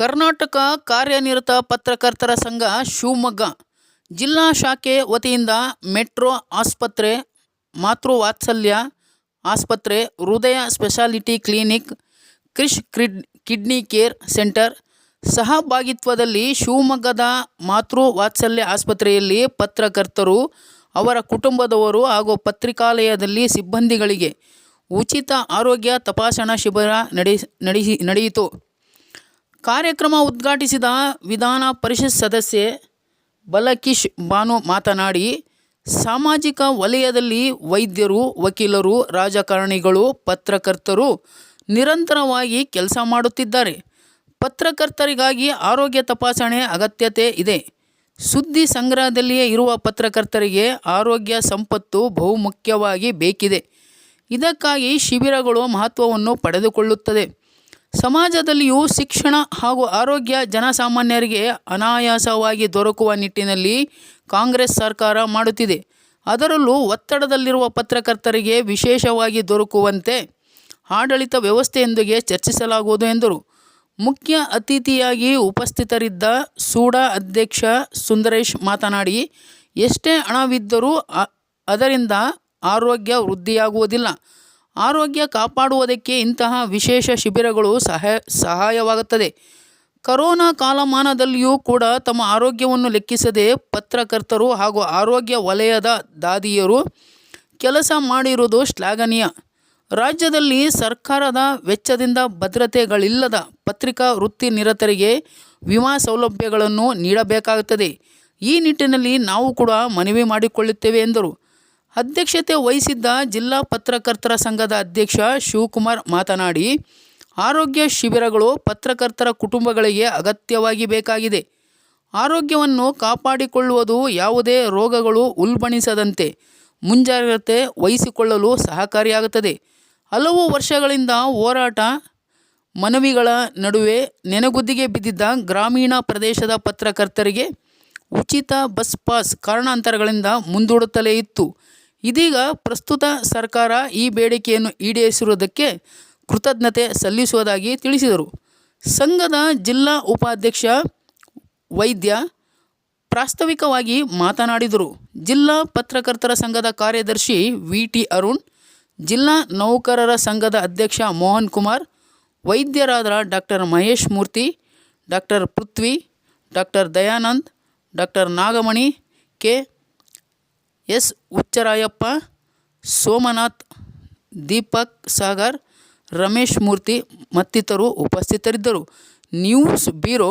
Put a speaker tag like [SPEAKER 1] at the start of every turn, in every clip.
[SPEAKER 1] ಕರ್ನಾಟಕ ಕಾರ್ಯನಿರತ ಪತ್ರಕರ್ತರ ಸಂಘ ಶಿವಮೊಗ್ಗ. ಜಿಲ್ಲಾ ಶಾಖೆ ವತಿಯಿಂದ ಮೆಟ್ರೋ ಆಸ್ಪತ್ರೆ ಮಾತೃವಾತ್ಸಲ್ಯ ಆಸ್ಪತ್ರೆ, ಹೃದಯ ಸ್ಪೆಷಾಲಿಟಿ ಕ್ಲಿನಿಕ್, ಕ್ರಿಶ್ ಕ್ರಿಡ್, ಕಿಡ್ನಿ ಕೇರ್ ಸೆಂಟರ್. ಸಹಭಾಗಿತ್ವದಲ್ಲಿ ಶಿವಮೊಗ್ಗದ ಮಾತೃ ವಾತ್ಸಲ್ಯ ಆಸ್ಪತ್ರೆಯಲ್ಲಿ ಪತ್ರಕರ್ತರು, ಅವರ ಕುಟುಂಬದವರು ಹಾಗೂ ಪತ್ರಿಕಾಲಯದಲ್ಲಿ ಸಿಬ್ಬಂದಿಗಳಿಗೆ ಉಚಿತ ಆರೋಗ್ಯ ತಪಾಸಣಾ ಶಿಬಿರ ನಡೆಸಿ ನಡೆಸಿ, ನಡೆಯಿತು. ಕಾರ್ಯಕ್ರಮ ಉದ್ಘಾಟಿಸಿದ ವಿಧಾನ ಪರಿಷತ್ ಸದಸ್ಯೆ ಬಲಕಿಶ್ ಬಾನು ಮಾತನಾಡಿ, ಸಾಮಾಜಿಕ ವಲಯದಲ್ಲಿ ವೈದ್ಯರು, ವಕೀಲರು, ರಾಜಕಾರಣಿಗಳು, ಪತ್ರಕರ್ತರು ನಿರಂತರವಾಗಿ ಕೆಲಸ ಮಾಡುತ್ತಿದ್ದಾರೆ. ಪತ್ರಕರ್ತರಿಗಾಗಿ ಆರೋಗ್ಯ ತಪಾಸಣೆ ಅಗತ್ಯತೆ ಇದೆ. ಸುದ್ದಿ ಸಂಗ್ರಹದಲ್ಲಿಯೇ ಇರುವ ಪತ್ರಕರ್ತರಿಗೆ ಆರೋಗ್ಯ ಸಂಪತ್ತು ಬಹುಮುಖ್ಯವಾಗಿ ಬೇಕಿದೆ. ಇದಕ್ಕಾಗಿ ಶಿಬಿರಗಳು ಮಹತ್ವವನ್ನು ಪಡೆದುಕೊಳ್ಳುತ್ತದೆ. ಸಮಾಜದಲ್ಲಿಯೂ ಶಿಕ್ಷಣ ಹಾಗೂ ಆರೋಗ್ಯ ಜನಸಾಮಾನ್ಯರಿಗೆ ಅನಾಯಾಸವಾಗಿ ದೊರಕುವ ನಿಟ್ಟಿನಲ್ಲಿ ಕಾಂಗ್ರೆಸ್ ಸರ್ಕಾರ ಮಾಡುತ್ತಿದೆ. ಅದರಲ್ಲೂ ಒತ್ತಡದಲ್ಲಿರುವ ಪತ್ರಕರ್ತರಿಗೆ ವಿಶೇಷವಾಗಿ ದೊರಕುವಂತೆ ಆಡಳಿತ ವ್ಯವಸ್ಥೆಯೊಂದಿಗೆ ಚರ್ಚಿಸಲಾಗುವುದು ಎಂದರು. ಮುಖ್ಯ ಅತಿಥಿಯಾಗಿ ಉಪಸ್ಥಿತರಿದ್ದ ಸೂಡಾ ಅಧ್ಯಕ್ಷ ಸುಂದರೇಶ್ ಮಾತನಾಡಿ, ಎಷ್ಟೇ ಹಣವಿದ್ದರೂ ಅದರಿಂದ ಆರೋಗ್ಯ ವೃದ್ಧಿಯಾಗುವುದಿಲ್ಲ. ಆರೋಗ್ಯ ಕಾಪಾಡುವುದಕ್ಕೆ ಇಂತಹ ವಿಶೇಷ ಶಿಬಿರಗಳು ಸಹಾಯ ಸಹಾಯವಾಗುತ್ತದೆ. ಕರೋನಾ ಕಾಲಮಾನದಲ್ಲಿಯೂ ಕೂಡ ತಮ್ಮ ಆರೋಗ್ಯವನ್ನು ಲೆಕ್ಕಿಸದೆ ಪತ್ರಕರ್ತರು ಹಾಗೂ ಆರೋಗ್ಯ ವಲಯದ ದಾದಿಯರು ಕೆಲಸ ಮಾಡಿರುವುದು ಶ್ಲಾಘನೀಯ. ರಾಜ್ಯದಲ್ಲಿ ಸರ್ಕಾರದ ವೆಚ್ಚದಿಂದ ಭದ್ರತೆಗಳಿಲ್ಲದ ಪತ್ರಿಕಾ ವೃತ್ತಿ ನಿರತರಿಗೆ ವಿಮಾ ಸೌಲಭ್ಯಗಳನ್ನು ನೀಡಬೇಕಾಗುತ್ತದೆ. ಈ ನಿಟ್ಟಿನಲ್ಲಿ ನಾವು ಕೂಡ ಮನವಿ ಮಾಡಿಕೊಳ್ಳುತ್ತೇವೆ ಎಂದರು. ಅಧ್ಯಕ್ಷತೆ ವಹಿಸಿದ್ದ ಜಿಲ್ಲಾ ಪತ್ರಕರ್ತರ ಸಂಘದ ಅಧ್ಯಕ್ಷ ಶಿವಕುಮಾರ್ ಮಾತನಾಡಿ, ಆರೋಗ್ಯ ಶಿಬಿರಗಳು ಪತ್ರಕರ್ತರ ಕುಟುಂಬಗಳಿಗೆ ಅಗತ್ಯವಾಗಿ ಬೇಕಾಗಿದೆ. ಆರೋಗ್ಯವನ್ನು ಕಾಪಾಡಿಕೊಳ್ಳುವುದು ಯಾವುದೇ ರೋಗಗಳು ಉಲ್ಬಣಿಸದಂತೆ ಮುಂಜಾಗ್ರತೆ ವಹಿಸಿಕೊಳ್ಳಲು ಸಹಕಾರಿಯಾಗುತ್ತದೆ. ಹಲವು ವರ್ಷಗಳಿಂದ ಹೋರಾಟ ಮನವಿಗಳ ನಡುವೆ ನೆನೆಗುದ್ದಿಗೆ ಬಿದ್ದಿದ್ದ ಗ್ರಾಮೀಣ ಪ್ರದೇಶದ ಪತ್ರಕರ್ತರಿಗೆ ಉಚಿತ ಬಸ್ ಪಾಸ್ ಕಾರಣಾಂತರಗಳಿಂದ ಮುಂದೂಡುತ್ತಲೇ ಇತ್ತು. ಇದೀಗ ಪ್ರಸ್ತುತ ಸರ್ಕಾರ ಈ ಬೇಡಿಕೆಯನ್ನು ಈಡೇರಿಸಿರುವುದಕ್ಕೆ ಕೃತಜ್ಞತೆ ಸಲ್ಲಿಸುವುದಾಗಿ ತಿಳಿಸಿದರು. ಸಂಘದ ಜಿಲ್ಲಾ ಉಪಾಧ್ಯಕ್ಷ ವೈದ್ಯ ಪ್ರಾಸ್ತಾವಿಕವಾಗಿ ಮಾತನಾಡಿದರು. ಜಿಲ್ಲಾ ಪತ್ರಕರ್ತರ ಸಂಘದ ಕಾರ್ಯದರ್ಶಿ ವಿ ಟಿ ಅರುಣ್, ಜಿಲ್ಲಾ ನೌಕರರ ಸಂಘದ ಅಧ್ಯಕ್ಷ Mohan Kumar, ವೈದ್ಯರಾದ doctor Mahesh Murthy, doctor Prithvi, doctor Dayanand, doctor Nagamani, K. S Huchcharayappa, Somanath, Deepak Sagar, Ramesh Murthy ಮತ್ತಿತರರು ಉಪಸ್ಥಿತರಿದ್ದರು. News bureau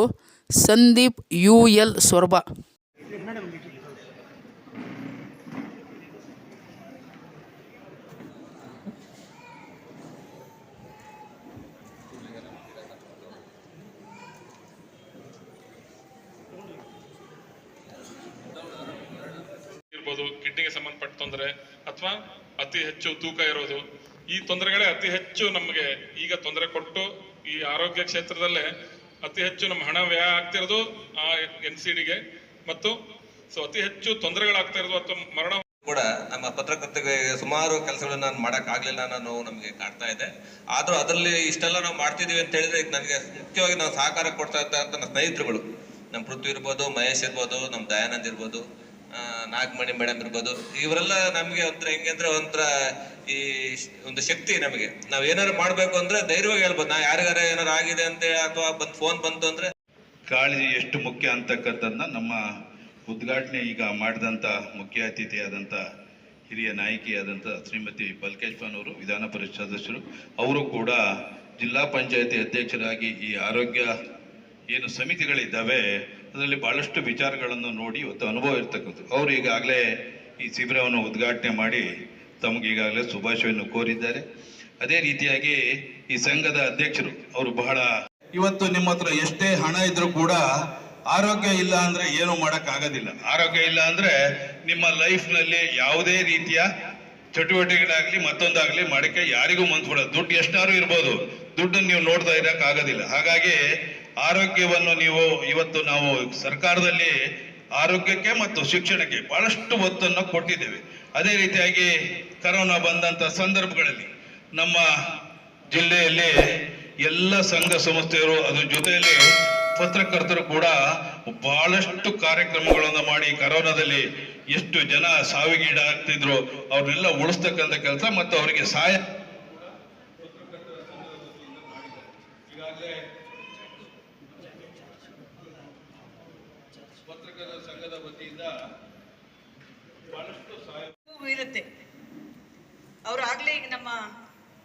[SPEAKER 1] Sandeep U L Soraba.
[SPEAKER 2] ಇರ್ಬೋದು ಕಿಡ್ನಿಗೆ ಸಂಬಂಧಪಟ್ಟ ತೊಂದರೆ ಅಥವಾ ಅತಿ ಹೆಚ್ಚು ತೂಕ ಇರೋದು, ಈ ತೊಂದರೆಗಳೇ ಅತಿ ಹೆಚ್ಚು ನಮಗೆ ಈಗ ತೊಂದರೆ ಕೊಟ್ಟು ಈ ಆರೋಗ್ಯ ಕ್ಷೇತ್ರದಲ್ಲೇ ಅತಿ ಹೆಚ್ಚು ನಮ್ಮ ಹಣ ವ್ಯಯ ಆಗ್ತಿರೋದು ಆ ಎನ್ ಸಿ ಡಿಗೆ ಮತ್ತು ಸೊ, ಅತಿ ಹೆಚ್ಚು ತೊಂದರೆಗಳಾಗ್ತಾ ಇರೋದು ಅಥವಾ ಮರಣ
[SPEAKER 3] ಕೂಡ ನಮ್ಮ ಪತ್ರಕರ್ತರಿಗೆ ಸುಮಾರು ಕೆಲಸಗಳನ್ನ ನಾನು ಮಾಡೋಕ್ಕಾಗಲಿಲ್ಲ ಅನ್ನೋ ನಮಗೆ ಕಾಣ್ತಾ ಇದೆ. ಆದರೂ ಅದರಲ್ಲಿ ಇಷ್ಟೆಲ್ಲ ನಾವು ಮಾಡ್ತಿದೀವಿ ಅಂತ ಹೇಳಿದ್ರೆ ನನಗೆ ಮುಖ್ಯವಾಗಿ ನಾವು ಸಹಕಾರ ಕೊಡ್ತಾ ಇರ್ತಕ್ಕಂಥ ನನ್ನ ಸ್ನೇಹಿತರುಗಳು. ನಮ್ಮ ಪೃಥ್ವಿ ಇರ್ಬೋದು, ಮಹೇಶ್ ಇರ್ಬೋದು, ನಮ್ಮ ದಯಾನಂದ್ ಇರ್ಬೋದು. ನಾಗಮಣಿ ಮೇಡಮ್ ಇರ್ಬೋದು, ಇವರೆಲ್ಲ ನಮಗೆ ಒಂಥರ ಹೆಂಗೆ ಅಂದ್ರೆ ಒಂಥರ ಈ ಒಂದು ಶಕ್ತಿ ನಮಗೆ. ನಾವ್ ಏನಾರು ಮಾಡ್ಬೇಕು ಅಂದ್ರೆ ಧೈರ್ಯವಾಗಿ ಹೇಳ್ಬೋದು, ನಾ ಯಾರಿಗಾರ ಏನಾರು ಆಗಿದೆ ಅಂತ ಅಥವಾ ಬಂದ್ ಫೋನ್ ಬಂತು ಅಂದ್ರೆ.
[SPEAKER 4] ಕಾಳಜಿ ಎಷ್ಟು ಮುಖ್ಯ ಅಂತಕ್ಕಂಥದ್ದನ್ನ ನಮ್ಮ ಉದ್ಘಾಟನೆ ಈಗ ಮಾಡಿದಂಥ ಮುಖ್ಯ ಅತಿಥಿಯಾದಂಥ ಹಿರಿಯ ನಾಯಕಿಯಾದಂಥ ಶ್ರೀಮತಿ ಬಲ್ಕೇಶ್ವನವರು ವಿಧಾನ ಪರಿಷತ್ ಸದಸ್ಯರು, ಅವರು ಕೂಡ ಜಿಲ್ಲಾ ಪಂಚಾಯತಿ ಅಧ್ಯಕ್ಷರಾಗಿ ಈ ಆರೋಗ್ಯ ಏನು ಸಮಿತಿಗಳಿದ್ದಾವೆ ಅದರಲ್ಲಿ ಬಹಳಷ್ಟು ವಿಚಾರಗಳನ್ನು ನೋಡಿ ಇವತ್ತು ಅನುಭವ ಇರ್ತಕ್ಕಂಥದ್ದು. ಅವರು ಈಗಾಗಲೇ ಈ ಶಿಬಿರವನ್ನು ಉದ್ಘಾಟನೆ ಮಾಡಿ ತಮಗೆ ಈಗಾಗಲೇ ಶುಭಾಶಯವನ್ನು ಕೋರಿದ್ದಾರೆ. ಅದೇ ರೀತಿಯಾಗಿ ಈ ಸಂಘದ ಅಧ್ಯಕ್ಷರು ಅವರು ಬಹಳ ಇವತ್ತು ನಿಮ್ಮ ಹತ್ರ ಎಷ್ಟೇ ಹಣ ಇದ್ರೂ ಕೂಡ ಆರೋಗ್ಯ ಇಲ್ಲ ಅಂದ್ರೆ ಏನು ಮಾಡಕ್ ಆಗೋದಿಲ್ಲ ಆರೋಗ್ಯ ಇಲ್ಲ ಅಂದ್ರೆ ನಿಮ್ಮ ಲೈಫ್ನಲ್ಲಿ ಯಾವುದೇ ರೀತಿಯ ಚಟುವಟಿಕೆಗಳಾಗ್ಲಿ ಮತ್ತೊಂದಾಗ್ಲಿ ಮಾಡಕ್ಕೆ ಯಾರಿಗೂ ಮನ್ಸು ಬಿಡೋದು ದುಡ್ಡು ಎಷ್ಟಾದ್ರೂ ಇರ್ಬೋದು. ದುಡ್ಡನ್ನು ನೀವು ನೋಡ್ತಾ ಇರಕ್ ಆಗೋದಿಲ್ಲ ಹಾಗಾಗಿ ಆರೋಗ್ಯವನ್ನು ನೀವು ಇವತ್ತು ನಾವು ಸರ್ಕಾರದಲ್ಲಿ ಆರೋಗ್ಯಕ್ಕೆ ಮತ್ತು ಶಿಕ್ಷಣಕ್ಕೆ ಬಹಳಷ್ಟು ಒತ್ತನ್ನು ಕೊಟ್ಟಿದ್ದೇವೆ. ಅದೇ ರೀತಿಯಾಗಿ ಕರೋನಾ ಬಂದಂತ ಸಂದರ್ಭಗಳಲ್ಲಿ ನಮ್ಮ ಜಿಲ್ಲೆಯಲ್ಲಿ ಎಲ್ಲ ಸಂಘ ಸಂಸ್ಥೆಯರು ಅದ್ರ ಜೊತೆಯಲ್ಲಿ ಪತ್ರಕರ್ತರು ಕೂಡ ಬಹಳಷ್ಟು ಕಾರ್ಯಕ್ರಮಗಳನ್ನು ಮಾಡಿ ಕರೋನಾದಲ್ಲಿ ಎಷ್ಟು ಜನ ಸಾವಿಗೀಡಾಗ್ತಿದ್ರು, ಅವ್ರನ್ನೆಲ್ಲ ಉಳಿಸ್ತಕ್ಕಂಥ ಕೆಲಸ ಮತ್ತು ಅವರಿಗೆ ಸಹಾಯ ಪತ್ರಕರ್ತರ ಸಂಘದ ವತಿಯಿಂದ ಬಹಳಷ್ಟು ಸಹಾಯ
[SPEAKER 5] ಇರುತ್ತೆ. ಅವರು ಆಗ್ಲೇ ಈಗ ನಮ್ಮ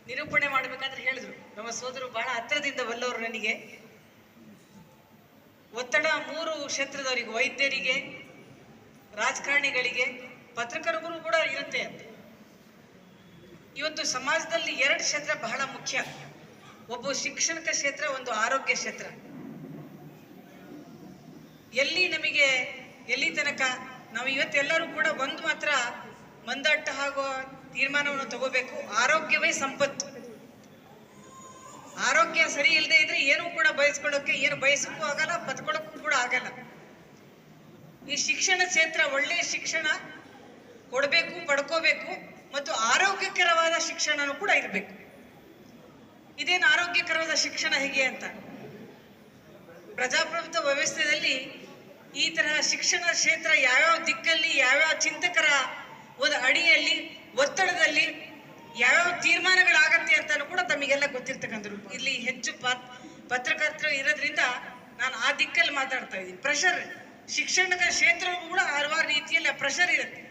[SPEAKER 5] ನಿರೂಪಣೆ ಮಾಡ್ಬೇಕಂದ್ರೆ ಹೇಳಿದ್ರು. ನಮ್ಮ ಸೋದರು ಬಹಳ ಹತ್ತಿರದಿಂದ ಬಲ್ಲವರು ನನಗೆ. ಒತ್ತಡ ಮೂರು ಕ್ಷೇತ್ರದವರಿಗೆ, ವೈದ್ಯರಿಗೆ, ರಾಜಕಾರಣಿಗಳಿಗೆ ಪತ್ರಕರ್ತರು ಕೂಡ ಇರುತ್ತೆ. ಅಂತ ಇವತ್ತು ಸಮಾಜದಲ್ಲಿ ಎರಡು ಕ್ಷೇತ್ರ ಬಹಳ ಮುಖ್ಯ. ಒಬ್ಬ ಶಿಕ್ಷಣಕ ಕ್ಷೇತ್ರ, ಒಂದು ಆರೋಗ್ಯ ಕ್ಷೇತ್ರ. ಎಲ್ಲಿ ನಮಗೆ ಎಲ್ಲಿ ತನಕ ನಾವು ಇವತ್ತೆಲ್ಲರೂ ಕೂಡ ಒಂದು ಮಾತ್ರ ಮಂದಟ್ಟ ಆಗುವ ತೀರ್ಮಾನವನ್ನು ತಗೋಬೇಕು. ಆರೋಗ್ಯವೇ ಸಂಪತ್ತು. ಆರೋಗ್ಯ ಸರಿ ಇಲ್ಲದೆ ಇದ್ರೆ ಏನೂ ಕೂಡ ಬಯಸ್ಕೊಳ್ಳೋಕೆ, ಏನು ಬಯಸಕ್ಕೂ ಆಗಲ್ಲ ಬದುಕೊಳ್ಳೋಕ್ಕೂ ಕೂಡ ಆಗಲ್ಲ. ಈ ಶಿಕ್ಷಣ ಕ್ಷೇತ್ರ ಒಳ್ಳೆಯ ಶಿಕ್ಷಣ ಕೊಡಬೇಕು, ಪಡ್ಕೋಬೇಕು ಮತ್ತು ಆರೋಗ್ಯಕರವಾದ ಶಿಕ್ಷಣನೂ ಕೂಡ ಇರಬೇಕು. ಇದೇನು ಆರೋಗ್ಯಕರವಾದ ಶಿಕ್ಷಣ ಹೇಗೆ ಅಂತ? ಪ್ರಜಾಪ್ರಭುತ್ವ ವ್ಯವಸ್ಥೆಯಲ್ಲಿ ಈ ತರಹ ಶಿಕ್ಷಣ ಕ್ಷೇತ್ರ ಯಾವ್ಯಾವ ದಿಕ್ಕಲ್ಲಿ, ಯಾವ್ಯಾವ ಚಿಂತಕರ ಒಂದು ಅಡಿಯಲ್ಲಿ, ಒತ್ತಡದಲ್ಲಿ ಯಾವ್ಯಾವ ತೀರ್ಮಾನಗಳಾಗತ್ತೆ ಅಂತಲೂ ಕೂಡ ತಮಗೆಲ್ಲ ಗೊತ್ತಿರ್ತಕ್ಕಂಥದ್ದು ಇಲ್ಲಿ ಹೆಚ್ಚು ಪಾತ್, ಪತ್ರಕರ್ತರು ಇರೋದ್ರಿಂದ ನಾನು ಆ ದಿಕ್ಕಲ್ಲಿ ಮಾತಾಡ್ತಾ ಇದ್ದೀನಿ. ಪ್ರೆಷರ್ ಶಿಕ್ಷಣದ ಕ್ಷೇತ್ರವೂ ಕೂಡ ಹಲವಾರು ರೀತಿಯಲ್ಲಿ ಪ್ರೆಷರ್ ಇರುತ್ತೆ.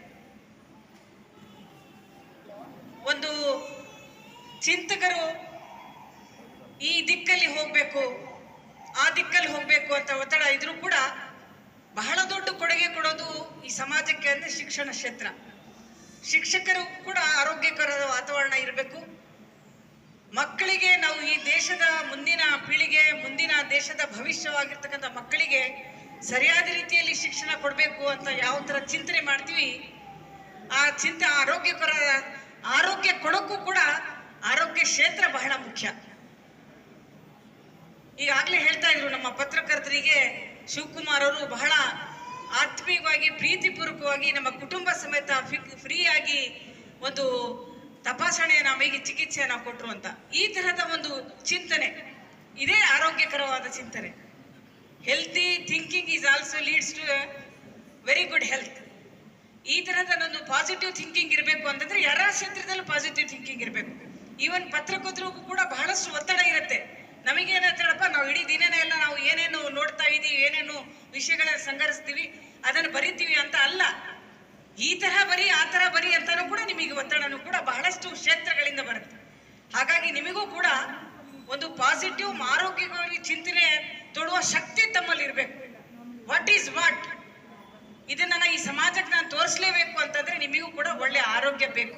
[SPEAKER 5] ಒಂದು ಚಿಂತಕರು ಈ ದಿಕ್ಕಲ್ಲಿ ಹೋಗ್ಬೇಕು, ಆ ದಿಕ್ಕಲ್ಲಿ ಹೋಗ್ಬೇಕು ಅಂತ ಒತ್ತಡ ಇದ್ರೂ ಕೂಡ ಬಹಳ ದೊಡ್ಡ ಕೊಡುಗೆ ಕೊಡೋದು ಈ ಸಮಾಜಕ್ಕೆ ಅಂದ್ರೆ ಶಿಕ್ಷಣ ಕ್ಷೇತ್ರ. ಶಿಕ್ಷಕರು ಕೂಡ ಆರೋಗ್ಯಕರ ವಾತಾವರಣ ಇರಬೇಕು. ಮಕ್ಕಳಿಗೆ ನಾವು ಈ ದೇಶದ ಮುಂದಿನ ಪೀಳಿಗೆ, ಮುಂದಿನ ದೇಶದ ಭವಿಷ್ಯವಾಗಿರ್ತಕ್ಕಂಥ ಮಕ್ಕಳಿಗೆ ಸರಿಯಾದ ರೀತಿಯಲ್ಲಿ ಶಿಕ್ಷಣ ಕೊಡಬೇಕು ಅಂತ ಯಾವ ಥರ ಚಿಂತನೆ ಮಾಡ್ತೀವಿ, ಆ ಚಿಂತೆ ಆರೋಗ್ಯಕರ, ಆರೋಗ್ಯ ಕೊಡೋಕ್ಕೂ ಕೂಡ ಆರೋಗ್ಯ ಕ್ಷೇತ್ರ ಬಹಳ ಮುಖ್ಯ. ಈಗಾಗಲೇ ಹೇಳ್ತಾ ಇದ್ರು ನಮ್ಮ ಪತ್ರಕರ್ತರಿಗೆ ಶಿವಕುಮಾರ್ ಅವರು ಬಹಳ ಆತ್ಮೀಯವಾಗಿ, ಪ್ರೀತಿಪೂರ್ವಕವಾಗಿ ನಮ್ಮ ಕುಟುಂಬ ಸಮೇತ ಫ್ರೀ ಆಗಿ ಒಂದು ತಪಾಸಣೆ ನಮಗೆ ಚಿಕಿತ್ಸೆಯನ್ನು ಕೊಟ್ಟರು ಅಂತ. ಈ ತರಹದ ಒಂದು ಚಿಂತನೆ, ಇದೇ ಆರೋಗ್ಯಕರವಾದ ಚಿಂತನೆ. Healthy thinking is also leads to very good health ಈ ತರಹದ ಒಂದು ಪಾಸಿಟಿವ್ ಥಿಂಕಿಂಗ್ ಇರಬೇಕು ಅಂತಂದ್ರೆ, ಯಾರ ಕ್ಷೇತ್ರದಲ್ಲೂ ಪಾಸಿಟಿವ್ ಥಿಂಕಿಂಗ್ ಇರಬೇಕು. ಈವನ್ ಪತ್ರಕರ್ತರಿಗೂ ಕೂಡ ಬಹಳಷ್ಟು ಒತ್ತಡ ಇರುತ್ತೆ. ನಮಗೇನಂತೇಳಪ್ಪ ನಾವು ಇಡೀ ದಿನನೇ ಎಲ್ಲ ನಾವು ಏನೇನು ನೋಡ್ತಾ ಏನೇನು ವಿಷಯಗಳನ್ನ ಸಂಘರಿಸ್ತೀವಿ ಅದನ್ನು ಬರಿತೀವಿ ಅಂತ ಅಲ್ಲ. ಈ ತರಹ ಬರಿ, ಆ ತರ ಬರಿ ಅಂತಾನು ಕೂಡ ನಿಮಗೆ ಒತ್ತಡನೂ ಕೂಡ ಬಹಳಷ್ಟು ಕ್ಷೇತ್ರಗಳಿಂದ ಬರುತ್ತೆ. ಹಾಗಾಗಿ ನಿಮಗೂ ಕೂಡ ಒಂದು ಪಾಸಿಟಿವ್ ಆರೋಗ್ಯವಾಗಿ ಚಿಂತನೆ ತೊಡುವ ಶಕ್ತಿ ತಮ್ಮಲ್ಲಿ ಇರಬೇಕು ವಾಟ್ ಈಸ್ ವಾಟ್ ಇದನ್ನ ಈ ಸಮಾಜಕ್ಕೆ ನಾನು ತೋರಿಸ್ಲೇಬೇಕು ಅಂತಂದ್ರೆ ನಿಮಗೂ ಕೂಡ ಒಳ್ಳೆ ಆರೋಗ್ಯ ಬೇಕು.